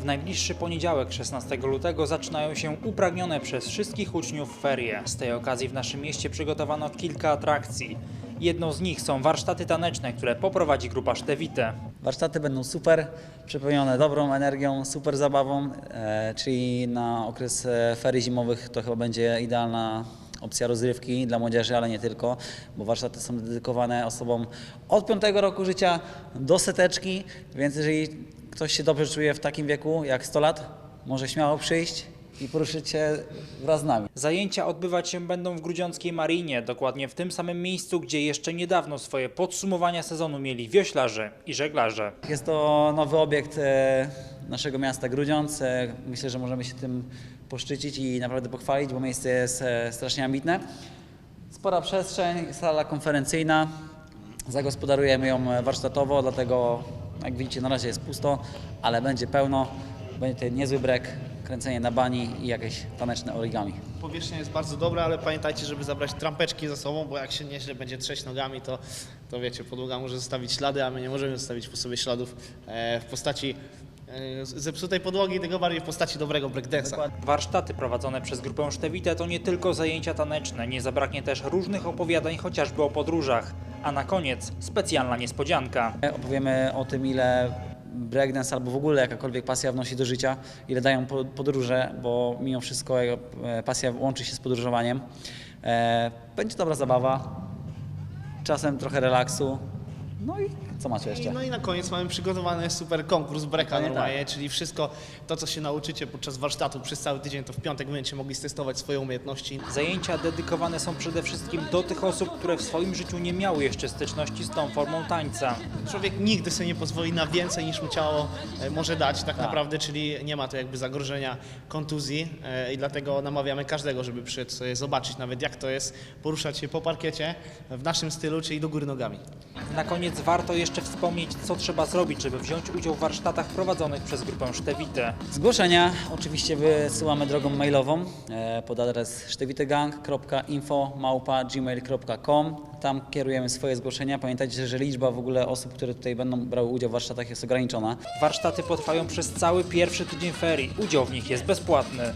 W najbliższy poniedziałek, 16 lutego, zaczynają się upragnione przez wszystkich uczniów ferie. Z tej okazji w naszym mieście przygotowano kilka atrakcji. Jedną z nich są warsztaty taneczne, które poprowadzi grupa Sztewite. Warsztaty będą super, przepełnione dobrą energią, super zabawą, e, czyli na okres e, ferii zimowych to chyba będzie idealna opcja rozrywki dla młodzieży, ale nie tylko, bo warsztaty są dedykowane osobom od 5 roku życia do seteczki, więc jeżeli ktoś się dobrze czuje w takim wieku jak 100 lat, może śmiało przyjść i poruszyć się wraz z nami. Zajęcia odbywać się będą w Grudziąckiej Marinie, dokładnie w tym samym miejscu, gdzie jeszcze niedawno swoje podsumowania sezonu mieli wioślarze i żeglarze. Jest to nowy obiekt e, naszego miasta Grudziądz. E, Myślę, że możemy się tym poszczycić i naprawdę pochwalić, bo miejsce jest e, strasznie ambitne. Spora przestrzeń, sala konferencyjna. Zagospodarujemy ją warsztatowo, dlatego jak widzicie na razie jest pusto, ale będzie pełno. Będzie niezły brek, kręcenie na bani i jakieś taneczne origami. Powierzchnia jest bardzo dobra, ale pamiętajcie, żeby zabrać trampeczki ze sobą, bo jak się nieźle będzie trzeć nogami, to, to wiecie, podłoga może zostawić ślady, a my nie możemy zostawić po sobie śladów e, w postaci e, zepsutej podłogi, tylko bardziej w postaci dobrego breakdance'a. Warsztaty prowadzone przez grupę Sztewite to nie tylko zajęcia taneczne, nie zabraknie też różnych opowiadań chociażby o podróżach. A na koniec specjalna niespodzianka. Opowiemy o tym, ile breakdance albo w ogóle jakakolwiek pasja wnosi do życia, ile dają po- podróże, bo mimo wszystko e, pasja łączy się z podróżowaniem. E, Będzie dobra zabawa, czasem trochę relaksu. No i co macie I, jeszcze? no i na koniec mamy przygotowany super konkurs Dokładnie normalnie, czyli wszystko to, co się nauczycie podczas warsztatu przez cały tydzień, to w piątek będziecie mogli stestować swoje umiejętności. Zajęcia dedykowane są przede wszystkim do tych osób, które w swoim życiu nie miały jeszcze styczności z tą formą tańca. Człowiek nigdy sobie nie pozwoli na więcej niż mu ciało e, może dać tak, naprawdę, czyli nie ma to jakby zagrożenia kontuzji e, i dlatego namawiamy każdego, żeby przyszedł sobie zobaczyć nawet jak to jest poruszać się po parkiecie w naszym stylu, czyli do góry nogami. Na koniec warto jeszcze wspomnieć, co trzeba zrobić, żeby wziąć udział w warsztatach prowadzonych przez grupę Sztewite. Zgłoszenia oczywiście wysyłamy drogą mailową e, pod adres sztewitegang.info.gmail.com Tam kierujemy swoje zgłoszenia. Pamiętajcie, że liczba w ogóle osób, które tutaj będą brały udział w warsztatach jest ograniczona. Warsztaty potrwają przez cały pierwszy tydzień ferii. Udział w nich jest bezpłatny.